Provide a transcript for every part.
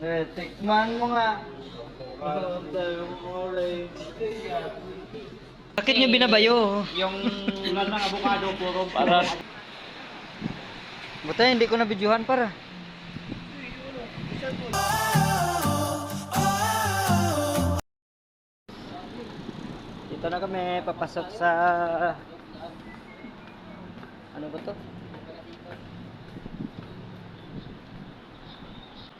Eh, tikman mo nga. Bakit niyo binabayo? Yung ulan ng avocado, puro para. Buta hindi ko nabidyuhan para. Dito na kami papasok sa ano ba to?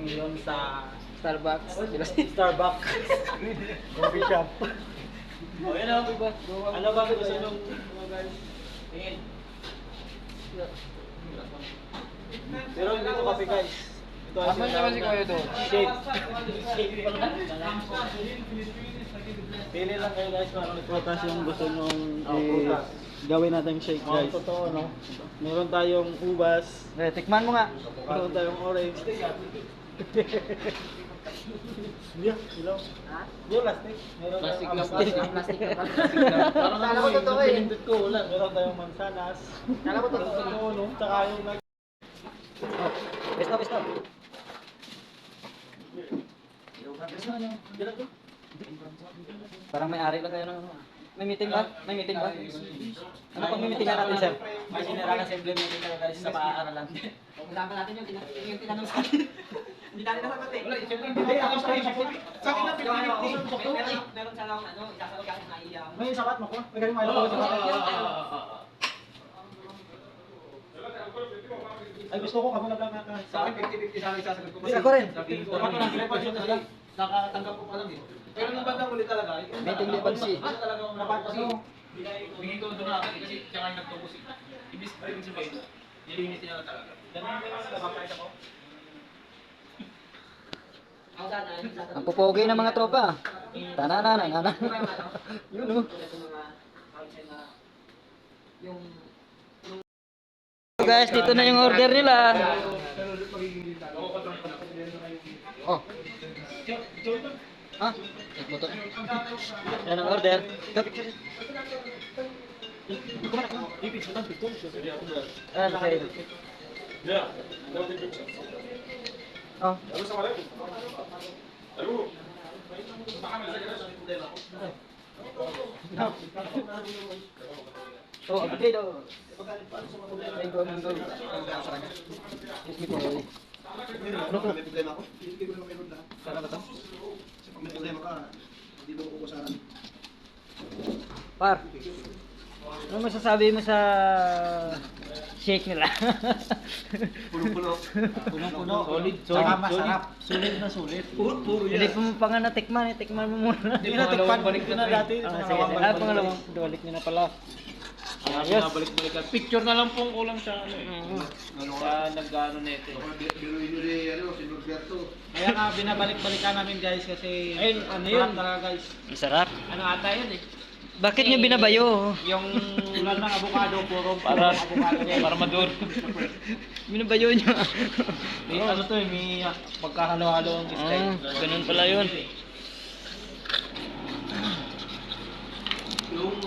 Kami ngayon sa Starbucks. Starbucks coffee shop. Oh, yan ako ba? Ano ba gusto nyo guys? Tingin. Pero hindi ito kape guys. Asan naman si Kuya doon? Shake. Shake pa lang. Pili lang kayo guys kung anong prutas yung gusto nyong eh, gawin natin shake guys. Oh, totoo no. Meron tayong ubas. Eh, tikman mo nga. Meron tayong orange. Hindi, ilaw. Ha? Yung plastic. Meron Plastic tayong plastic. Plastic lang. Parang Kala ko eh, totoo eh. pinindot ko, wala. Meron tayong mansanas. Kala ko totoo. Totoo, no? Tsaka yung nag... Oh, Besto, besto. Parang may ari lang kayo ng... May meeting ba? May meeting ba? Ano pang meeting natin, sir? May general assembly meeting tayo guys sa paaaralan. Usapan natin yung, tina- yung tinanong sa akin. Hindi natin nasagot eh. Hindi, ako sa akin. Sa akin lang, pinipili ko. Meron meron sana akong ano, isasagot ka na iya. May sapat mo ko? May galing mo ako Ay, gusto ko kami na lang na... Sa akin, 50-50 sa akin sasagot ko. Hindi, ako rin. Nakatanggap ko pa lang eh. Pero nung bandang ulit talaga, Meeting ni Bansi. Ano talaga ang napansin ko? Bigay ko doon ako kasi tsaka yung nagtubos eh. Ibig ibig sabihin, nilinis niya na talaga. Ganun din ang nabapayta ko. Ang pupogi ng mga tropa. Tananana. Yun oh. So guys, dito na yung order nila. Oh. Ha? Check mo to. Yan ang order. Go picture. Ah, okay. Oh. Oh, upgrade oh. Mango, po. Ano po? May problema ako. Hindi ko naman meron lahat. Sana ba to? Kasi pag may problema ka, hindi mo kukusaran. Par. Ano masasabi mo sa shake nila? Punong-puno. Punong-puno. Solid, Saka solid, masarap. Sulit na sulit. Puro, puro Hindi pa mo pa nga natikman, eh. tikman mo muna. Hindi na, tikpan. Balik ko na dati. Ah, sige, sige. Ah, pangalawang balik niyo na pala. Ayos. Balik-balikan. Picture na lang pong kulang sa ano eh. Mm. Sa nag-ano nito. eh. Biruin nyo ni, ano, si Norberto. Kaya nga binabalik-balikan namin guys kasi Ayun, ano yun? Talaga guys. Masarap. Ano ata yun eh. Bakit niyo binabayo? Yung ulan ng avocado puro para avocado niya para madur. Binabayo niyo. May ano to eh, may ah, pagkahalo-halo ang Ah, style. ganun pala yun.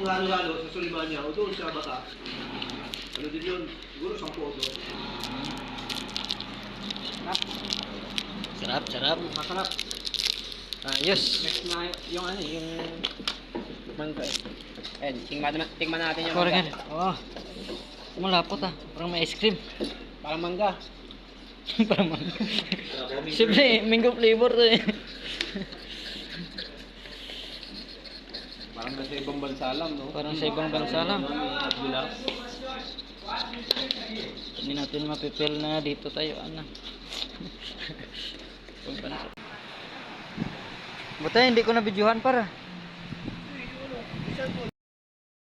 Yung mga halo sa Sulimania, o doon sa Bata, ano din yun, siguro sampu o doon. Sarap, sarap. Masarap. Ayos. Next na yung ano yung mangga. Eh, tingnan na tingnan natin yung Parang mangga. Oh. Malapot ah. Parang may ice cream. Parang mangga. Parang mang... Siyempre, mango flavor to eh. Parang nasa ibang bansa lang, no? Parang sa ibang bansa lang. Bilar. Hindi natin mapipil na dito tayo, ano. Ibang bansa. Buta, hindi ko nabidyuhan para.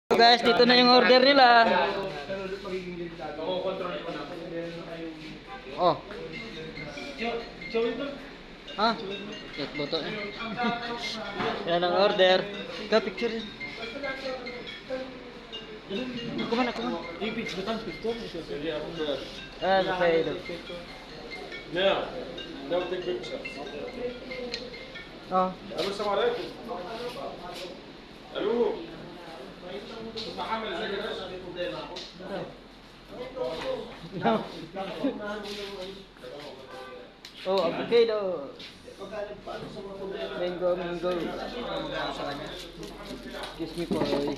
So guys, dito na yung order nila. Oh. Ha? Kat boto eh. Yan ang order. Ka picture yun. Ako man, ako man. Ipits ba picture? Ah, sa sa'yo. Now, now take picture. Oh. الو السلام عليكم الو oh, avocado. Mango, mango. Excuse me po. oy.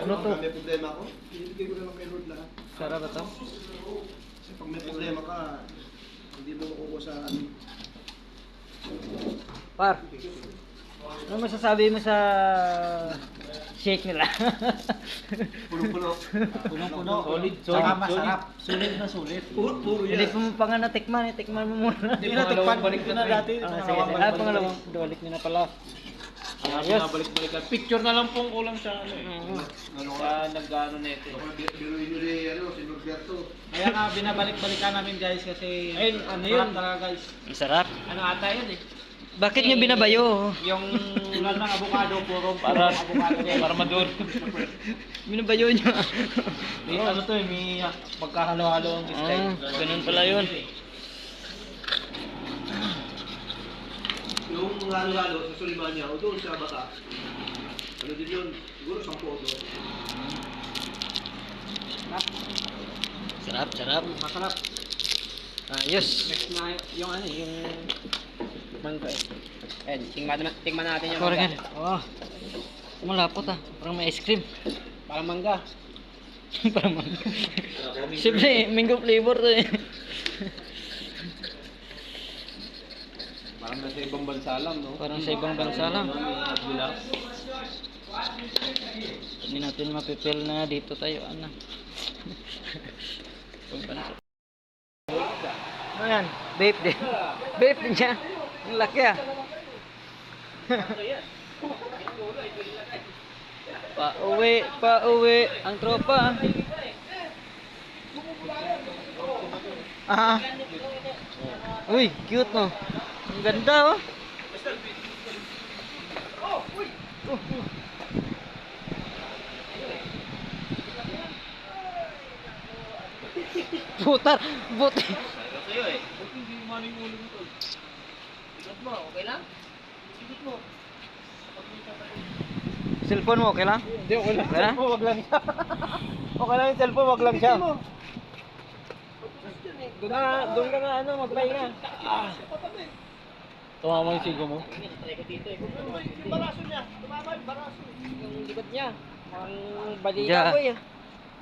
Ano to? May problema ako, ibigay ko lang kay Lord lahat. Sarap ba to? Kasi pag may problema ka, hindi mo makukuha sa ano. Par. Ano masasabi mo sa shake nila? Puno-puno. Punong-puno. Solid. Solid, Saka masarap. Sulit na sulit. Puro, puro Hindi yan. pa mo pa nga natikman, eh. tikman mo muna. Hindi na tikpan. Balik na dati. Ah, sige, sige. Ah, pangalawang balik nyo na pala. Ayos. Balik-balikan. Picture na lang pong kulang sa ano eh. Ano Sa nag-ano nito. eh. Baka bi- biruin nyo rin, ano, si Norberto. Kaya nga binabalik-balikan namin guys kasi Ayun, ano yun? talaga guys. Ang sarap. Ano ata yun eh. Bakit nyo binabayo? Yung ulan ng avocado puro para avocado para madur. Binabayo nyo. May ano to eh, may ah, magkahalo-halo ang Ah, style. ganun pala yun. Yung halo-halo sa Sulimanya o doon sa Bata, ano din yun, siguro sampu o doon. Sarap, sarap. Masarap. Ayos. Next na yung ano yung mangga. Eh, tingnan natin, tingnan natin yung mangga. Oh. Malapot ah. Parang may ice cream. Parang mangga. Parang mang... Siyempre, mango flavor to eh. Parang nasa ibang bansa lang, no? Parang sa ibang bansa lang. Hindi natin mapipil na dito tayo. Ano? Ibang bansa. Ayan, vape din. Vape din siya. Ang laki ah. pa-uwi, pa-uwi. Ang tropa. Ah. Uy, cute no. Ang ganda oh. Putar, buti. Sa'yo eh. Huwag hindi maling ulo mo to. Ikot mo, okay lang? Ikot mo. Cellphone mo, okay lang? Hindi, okay lang. Okay lang? Cellphone, wag lang siya. okay lang yung cellphone, wag lang siya. Doon na, doon ka nga ano, magpahinga. Ah. Tumama yung sigo mo. Yung likod niya. Ang balita ko eh.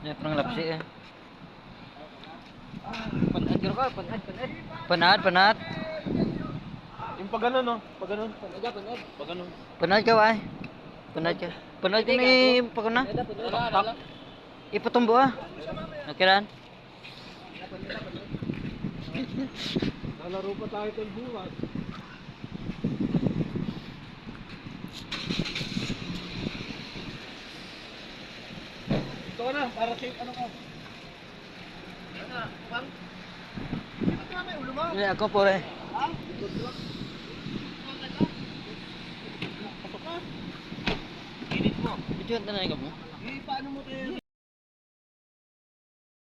Yan, parang lapsi eh. Panad ka, panad, panad. Panad, panad. Yung pag ano, no? Pag ano? Panad ka, panad. Pag ano? Panad ka, wai. Panad ka. Panad ka ni pagkuna. Panad. Ipatumbo ah. Okay lang. Nalaro pa tayo tol bukas. Ito na, para safe ano ka. Ano na, bang? Bakit nga may ulo mo? Hindi, ako po eh. Init mo. Ito yung tanay ka mo. Eh, paano mo tayo?